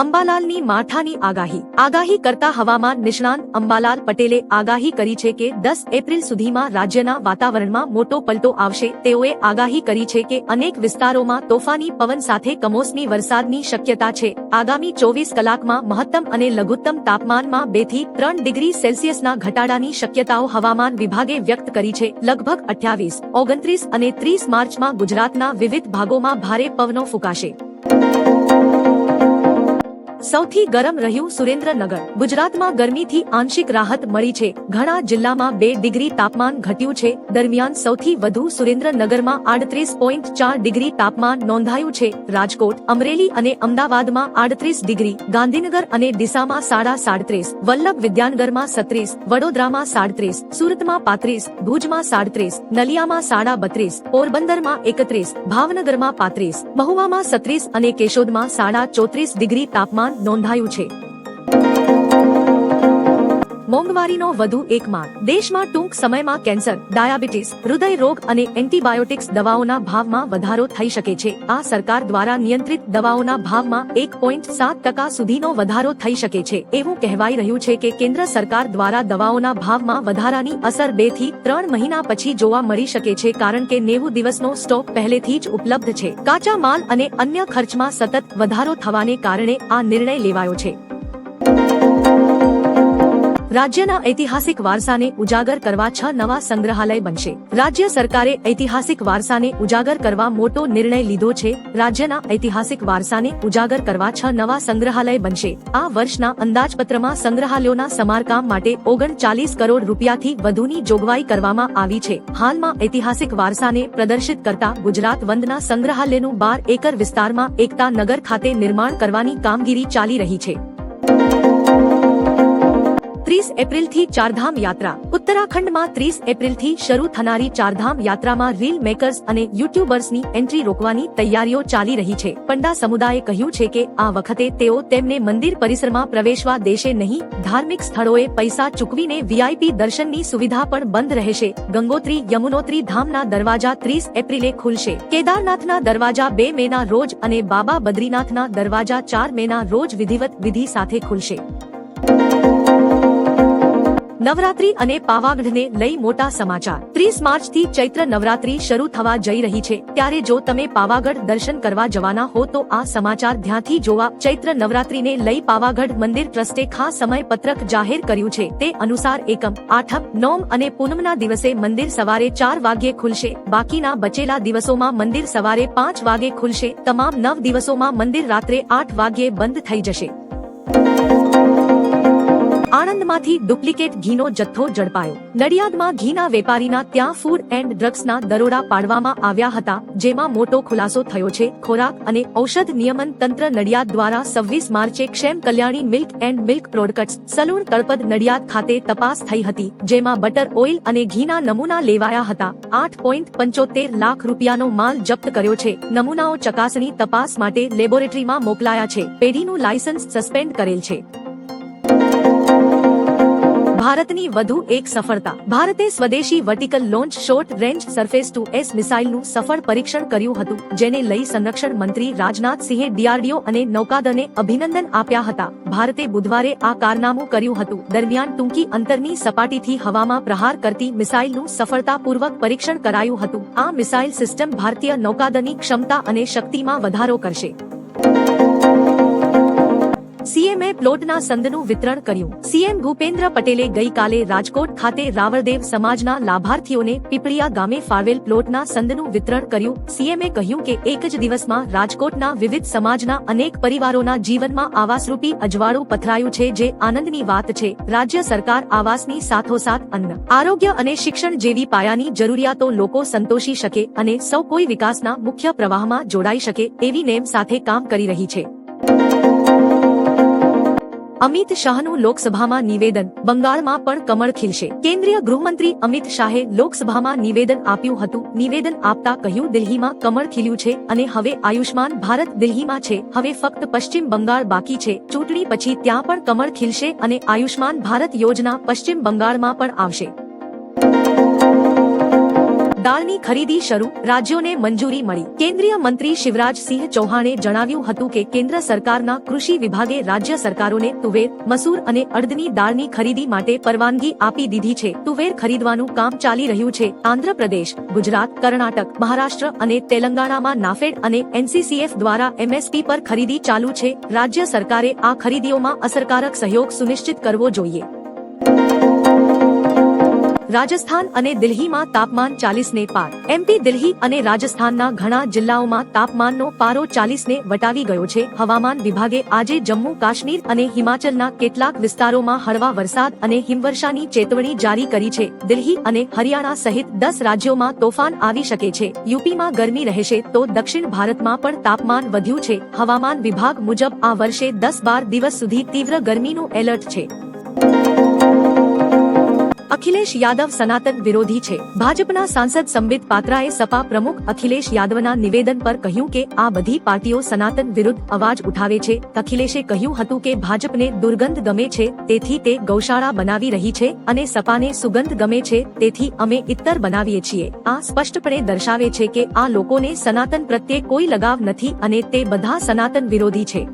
અંબાલાલની માઠાની આગાહી. આગાહી કરતા હવામાન નિષ્ણાંત અંબાલાલ પટેલે આગાહી કરી છે કે દસ એપ્રિલ સુધીમાં રાજ્યના વાતાવરણમાં મોટો પલટો આવશે. તેઓએ આગાહી કરી છે કે અનેક વિસ્તારોમાં તોફાની પવન સાથે કમોસમી વરસાદની શક્યતા છે. આગામી ચોવીસ કલાકમાં મહત્તમ અને લઘુત્તમ તાપમાનમાં બેથી ત્રણ ડિગ્રી સેલ્સિયસના ઘટાડાની શક્યતાઓ હવામાન વિભાગે વ્યક્ત કરી છે. લગભગ અઠ્યાવીસ, ઓગણત્રીસ અને ત્રીસ માર્ચમાં ગુજરાતના વિવિધ ભાગોમાં ભારે પવનો ફૂંકાશે. સૌથી ગરમ રહ્યું સુરેન્દ્રનગર. ગુજરાતમાં ગરમીથી આંશિક રાહત મળી છે. ઘણા જિલ્લામાં બે ડિગ્રી તાપમાન ઘટ્યું છે. દરમિયાન સૌથી વધુ સુરેન્દ્રનગરમાં આડત્રીસ પોઈન્ટ ચાર ડિગ્રી તાપમાન નોંધાયું છે. રાજકોટ, અમરેલી અને અમદાવાદમાં આડત્રીસ ડિગ્રી, ગાંધીનગર અને ડીસામાં સાડા સાડત્રીસ, વલ્લભ વિદ્યાનગરમાં સત્રીસ, વડોદરામાં સાડત્રીસ, સુરતમાં પાંત્રીસ, ભુજમાં સાડત્રીસ, નલિયામાં સાડા બત્રીસ, પોરબંદરમાં એકત્રીસ, ભાવનગરમાં પાંત્રીસ, મહુવામાં સત્રીસ અને કેશોદમાં સાડા ચોત્રીસ ડિગ્રી તાપમાન નોંધાયું છે. મોંઘવારીનો વધુ એક માર દેશમાં ટૂંક સમયમાં કેન્સર, ડાયાબિટીસ, હૃદય રોગ અને એન્ટીબાયોટિક્સ દવાઓના ભાવમાં વધારો થઈ શકે છે. આ સરકાર દ્વારા નિયંત્રિત દવાઓના ભાવમાં એક પોઈન્ટ સાત ટકા સુધીનો વધારો થઈ શકે છે. એવું કહેવાઈ રહ્યું છે કે કેન્દ્ર સરકાર દ્વારા દવાઓના ભાવમાં વધારાની અસર બેથી ત્રણ મહિના પછી જોવા મળી શકે છે કારણ કે નેવું દિવસનો સ્ટોક પહેલેથી જ ઉપલબ્ધ છે. કાચા માલ અને અન્ય ખર્ચમાં સતત વધારો થવાને કારણે આ નિર્ણય લેવાયો છે. રાજ્યના ઐતિહાસિક વારસાને ઉજાગર કરવા છ નવા સંગ્રહાલય બનશે. રાજ્ય સરકારે ઐતિહાસિક વારસાને ઉજાગર કરવા મોટો નિર્ણય લીધો છે. રાજ્યના ઐતિહાસિક વારસાને ઉજાગર કરવા છ નવા સંગ્રહાલય બનશે. આ વર્ષના અંદાજપત્રમાં સંગ્રહાલયોના સમારકામ માટે ઓગણચાલીસ કરોડ રૂપિયાથી વધુની જોગવાઈ કરવામાં આવી છે. હાલમાં ઐતિહાસિક વારસાને પ્રદર્શિત કરતા ગુજરાત વંદના સંગ્રહાલયનું બાર એકર વિસ્તારમાં એકતા નગર ખાતે નિર્માણ કરવાની કામગીરી ચાલી રહી છે. ત્રીસ એપ્રિલથી ચારધામ યાત્રા. ઉત્તરાખંડમાં ત્રીસ એપ્રિલથી શરૂ થનારી ચારધામ યાત્રામાં રીલ મેકર્સ અને યુટ્યુબર્સની એન્ટ્રી રોકવાની તૈયારીઓ ચાલી રહી છે. પંડા સમુદાયે કહ્યું છે કે આ વખતે તેઓ તેમને મંદિર પરિસરમાં પ્રવેશવા દેશે નહીં. ધાર્મિક સ્થળોએ પૈસા ચૂકવીને વીઆઈપી દર્શનની સુવિધા પણ બંધ રહેશે. ગંગોત્રી યમુનોત્રી ધામના દરવાજા ત્રીસ એપ્રિલે ખુલશે. કેદારનાથના દરવાજા બે મેના રોજ અને બાબા બદ્રીનાથના દરવાજા ચાર મેના રોજ વિધિવત વિધિ સાથે ખુલશે. નવરાત્રી અને પાવાગઢને લઈ મોટા સમાચાર. ત્રીસ માર્ચથી ચૈત્ર નવરાત્રી શરૂ થવા જઈ રહી છે. ત્યારે જો તમે પાવાગઢ દર્શન કરવા જવાના હો તો આ સમાચાર ધ્યાનથી જોવા. ચૈત્ર નવરાત્રીને લઈ પાવાગઢ મંદિર ટ્રસ્ટે ખાસ સમય પત્રક જાહેર કર્યું છે. તે અનુસાર એકમ, આઠમ નોમ અને પૂનમના દિવસે મંદિર સવારે ચાર વાગ્યે ખુલશે. બાકીના બચેલા દિવસોમાં મંદિર સવારે પાંચ વાગે ખુલશે. તમામ નવ દિવસોમાં મંદિર રાત્રે આઠ વાગ્યે બંધ થઈ જશે. આણંદમાંથી ડુપ્લિકેટ ઘીનો જથ્થો ઝડપાયો. નડિયાદમાં ઘીના વેપારીના ત્યાં ફૂડ એન્ડ ડ્રગ્સના દરોડા પાડવામાં આવ્યા હતા, જેમાં મોટો ખુલાસો થયો છે. ખોરાક અને ઔષધ નિયમન તંત્ર નડિયાદ દ્વારા સવ્વીસ માર્ચે Kshem Kalyani milk and milk products saloon Talpad Nadiad ખાતે તપાસ થઈ હતી, જેમાં બટર ઓઇલ અને ઘીના નમૂના લેવાયા હતા. આઠ પોઈન્ટ પંચોતેર લાખ રૂપિયાનો માલ જપ્ત કર્યો છે. નમૂનાઓ ચકાસણી તપાસ માટે લેબોરેટરીમાં મોકલાયા છે. પેઢીનું લાયસન્સ સસ્પેન્ડ કરેલ છે. ભારતની વધુ એક સફળતા. ભારતે સ્વદેશી vertical launch short range surface to S મિસાઇલનું સફળ પરીક્ષણ કર્યું હતું, જેને લઈ સંરક્ષણ મંત્રી રાજનાથ સિંહે ડીઆરડીઓ અને નૌકાદળને અભિનંદન આપ્યા હતા. ભારતે બુધવારે આ કારનામું કર્યું હતું. દરમિયાન ટૂંકી અંતરની સપાટીથી હવામાં પ્રહાર કરતી મિસાઇલનું સફળતાપૂર્વક પરીક્ષણ કરાયું હતું. આ મિસાઇલ સિસ્ટમ ભારતીય નૌકાદળની ક્ષમતા અને શક્તિમાં વધારો કરશે. સીએમએ પ્લોટના સંદનું વિતરણ કર્યું. સીએમ ભૂપેન્દ્ર પટેલે ગઈકાલે રાજકોટ ખાતે રાવળદેવ સમાજના લાભાર્થીઓને પીપળિયા ગામે ફાળવેલ પ્લોટના સંદનું વિતરણ કર્યું. સીએમએ કહ્યું કે એક જ દિવસમાં રાજકોટના વિવિધ સમાજના અનેક પરિવારોના જીવનમાં આવાસરૂપી અજવાળું પથરાયું છે જે આનંદની વાત છે. રાજ્ય સરકાર આવાસની સાથોસાથ અન્ન, આરોગ્ય અને શિક્ષણ જેવી પાયાની જરૂરિયાતો લોકો સંતોષી શકે અને સૌ કોઈ વિકાસના મુખ્ય પ્રવાહમાં જોડાઈ શકે એવી નેમ સાથે કામ કરી રહી છે. અમિત શાહનું લોકસભામાં નિવેદન, બંગાળમાં પણ કમળ ખીલશે. કેન્દ્રીય ગૃહમંત્રી અમિત શાહે લોકસભામાં નિવેદન આપ્યું હતું. નિવેદન આપતા કહ્યું, દિલ્હીમાં કમળ ખીલ્યું છે અને હવે આયુષ્માન ભારત દિલ્હીમાં છે. હવે ફક્ત પશ્ચિમ બંગાળ બાકી છે. ચૂંટણી પછી ત્યાં પણ કમળ ખીલશે અને આયુષ્માન ભારત યોજના પશ્ચિમ બંગાળમાં પણ આવશે. દાળની ખરીદી શરૂ, રાજ્યોને મંજૂરી મળી. કેન્દ્રીય મંત્રી શિવરાજસિંહ ચૌહાણે જણાવ્યું હતું કે કેન્દ્ર સરકારના કૃષિ વિભાગે રાજ્ય સરકારોને તુવેર, મસૂર અને અડદની દાળની ખરીદી માટે પરવાનગી આપી દીધી છે. તુવેર ખરીદવાનું કામ ચાલી રહ્યું છે. આંધ્રપ્રદેશ, ગુજરાત, કર્ણાટક, મહારાષ્ટ્ર અને તેલંગાણામાં નાફેડ અને એનસીસીએફ દ્વારા એમએસપી પર ખરીદી ચાલુ છે. રાજ્ય સરકારે આ ખરીદીઓમાં અસરકારક સહયોગ સુનિશ્ચિત કરવો જોઈએ. રાજસ્થાન અને દિલ્હીમાં તાપમાન ચાલીસ ને પાર એમપી દિલ્હી અને રાજસ્થાનના ઘણા જિલ્લાઓમાં તાપમાનનો પારો ચાલીસ ને વટાવી ગયો છે. હવામાન વિભાગે આજે જમ્મુ કાશ્મીર અને હિમાચલના કેટલાક વિસ્તારોમાં હળવા વરસાદ અને હિમવર્ષાની ચેતવણી જારી કરી છે. દિલ્હી અને હરિયાણા સહિત દસ રાજ્યોમાં તોફાન આવી શકે છે. યુપીમાં ગરમી રહેશે તો દક્ષિણ ભારતમાં પણ તાપમાન વધ્યું છે. હવામાન વિભાગ મુજબ આ વર્ષે દસ બાર દિવસ સુધી તીવ્ર ગરમીનું એલર્ટ છે. અખિલેશ યાદવ સનાતન વિરોધી છે. ભાજપના સાંસદ સંબિત પાત્રાએ સપા પ્રમુખ અખિલેશ યાદવના નિવેદન પર કહ્યું કે આ બધી પાર્ટીઓ સનાતન વિરુદ્ધ અવાજ ઉઠાવે છે. અખિલેશે કહ્યું હતું કે ભાજપને દુર્ગંધ ગમે છે, તેથી તે ગૌશાળા બનાવી રહી છે અને સપાને સુગંધ ગમે છે, તેથી અમે ઇત્તર બનાવીએ છીએ. આ સ્પષ્ટપણે દર્શાવે છે કે આ લોકોને સનાતન પ્રત્યે કોઈ લગાવ નથી અને તે બધા સનાતન વિરોધી છે.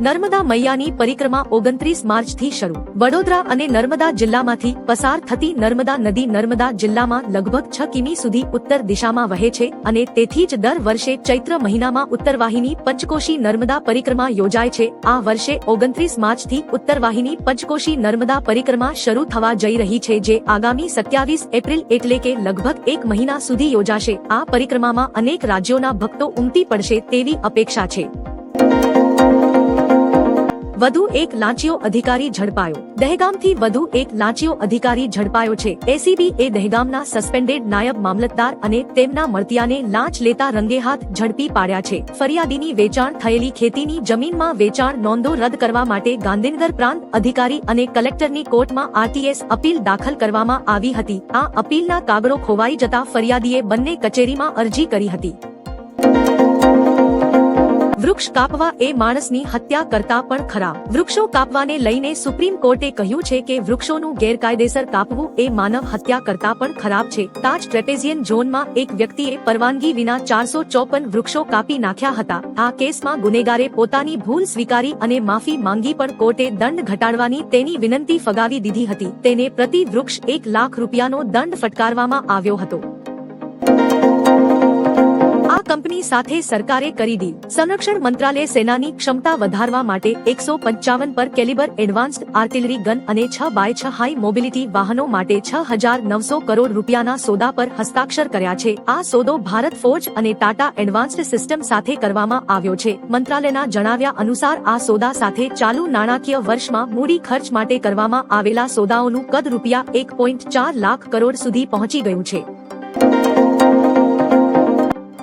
નર્મદા મૈયાની પરિક્રમા ઓગણત્રીસ માર્ચથી શરૂ. વડોદરા અને નર્મદા જિલ્લામાંથી પસાર થતી નર્મદા નદી નર્મદા જિલ્લામાં લગભગ છ કિમી સુધી ઉત્તર દિશામાં વહે છે અને તેથી જ દર વર્ષે ચૈત્ર મહિનામાં ઉત્તરવાહિની પંચકોશી નર્મદા પરિક્રમા યોજાય છે. આ વર્ષે ઓગણત્રીસ માર્ચથી ઉત્તરવાહિની પંચકોશી નર્મદા પરિક્રમા શરૂ થવા જઈ રહી છે જે આગામી સત્યાવીસ એપ્રિલ એટલે કે લગભગ એક મહિના સુધી યોજાશે. આ પરિક્રમામાં અનેક રાજ્યોના ભક્તો ઉમટી પડશે તેવી અપેક્ષા છે. વધુ એક લાંચિયો અધિકારી ઝડપાયો. દહેગામથી વધુ એક લાંચિયો અધિકારી ઝડપાયો છે. એસીબી એ દહેગામના સસ્પેન્ડેડ નાયબ મામલતદાર અને તેમના મળતિયાને લાંચ લેતા રંગેહાથ ઝડપી પાડ્યા છે. ફરિયાદીની વેચાણ થયેલી ખેતીની જમીનમાં વેચાણ નોંધો રદ કરવા માટે ગાંધીનગર પ્રાંત અધિકારી અને કલેક્ટરની કોર્ટમાં આરટીએસ અપીલ દાખલ કરવામાં આવી હતી. આ અપીલના કાગળો ખોવાઈ જતા ફરિયાદીએ બંને કચેરીમાં અરજી કરી હતી. વૃક્ષ કાપવા એ માણસની હત્યા કરતા પણ ખરાબ વૃક્ષો કાપવાને લઈને સુપ્રીમ કોર્ટે કહ્યું છે કે વૃક્ષોનું ગેરકાયદેસર કાપવું એ માનવ હત્યા કરતા પણ ખરાબ છે. તાજ ટ્રેપેઝિયન ઝોનમાં એક વ્યક્તિએ પરવાનગી વિના ચારસો ચોપન વૃક્ષો કાપી નાખ્યા હતા. આ કેસમાં ગુનેગારે પોતાની ભૂલ સ્વીકારી અને માફી માંગી પણ કોર્ટે દંડ ઘટાડવાની તેની વિનંતી ફગાવી દીધી હતી. તેને પ્રતિ વૃક્ષ એક લાખ રૂપિયાનો દંડ ફટકારવામાં આવ્યો હતો. કંપની સાથે સરકારે કરી દી. સંરક્ષણ મંત્રાલય સેનાની ક્ષમતા વધારવા માટે એકસો પંચાવન પર કેલિબર એડવાન્સ્ડ આર્ટિલરી ગન અને છ બાય છ હાઈ મોબિલિટી વાહનો માટે છ હજાર નવસો કરોડ રૂપિયાના સોદા પર હસ્તાક્ષર કર્યા છે. આ સોદો ભારત ફોર્જ અને ટાટા એડવાન્સ્ડ સિસ્ટમ સાથે કરવામાં આવ્યો છે. મંત્રાલયના જણાવ્યા અનુસાર આ સોદા સાથે ચાલુ નાણાકીય વર્ષમાં મૂડી ખર્ચ માટે કરવામાં આવેલા સોદાઓનું કદ રૂપિયા એક પોઈન્ટ ચાર લાખ કરોડ સુધી પહોંચી ગયું છે.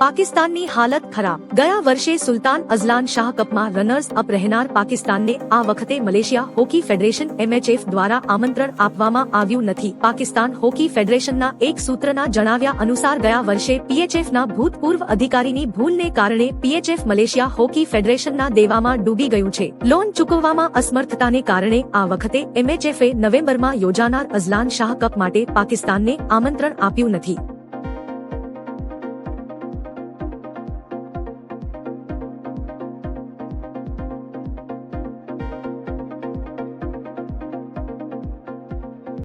પાકિસ્તાનની હાલત ખરાબ. ગયા વર્ષે સુલતાન અઝલાન શાહ કપમાં રનર્સ અપ રહેનાર પાકિસ્તાનને આ વખતે મલેશિયા હોકી ફેડરેશન એમએચએફ દ્વારા આમંત્રણ આપવામાં આવ્યું નથી. પાકિસ્તાન હોકી ફેડરેશનના એક સૂત્રના જણાવ્યા અનુસાર ગયા વર્ષે પીએચએફના ભૂતપૂર્વ અધિકારીની ભૂલને કારણે પીએચએફ મલેશિયા હોકી ફેડરેશનના દેવામાં ડૂબી ગયું છે. લોન ચૂકવવામાં અસમર્થતાને કારણે આ વખતે એમએચએફએ નવેમ્બરમાં યોજાનાર અઝલાન શાહ કપ માટે પાકિસ્તાનને આમંત્રણ આપ્યું નથી.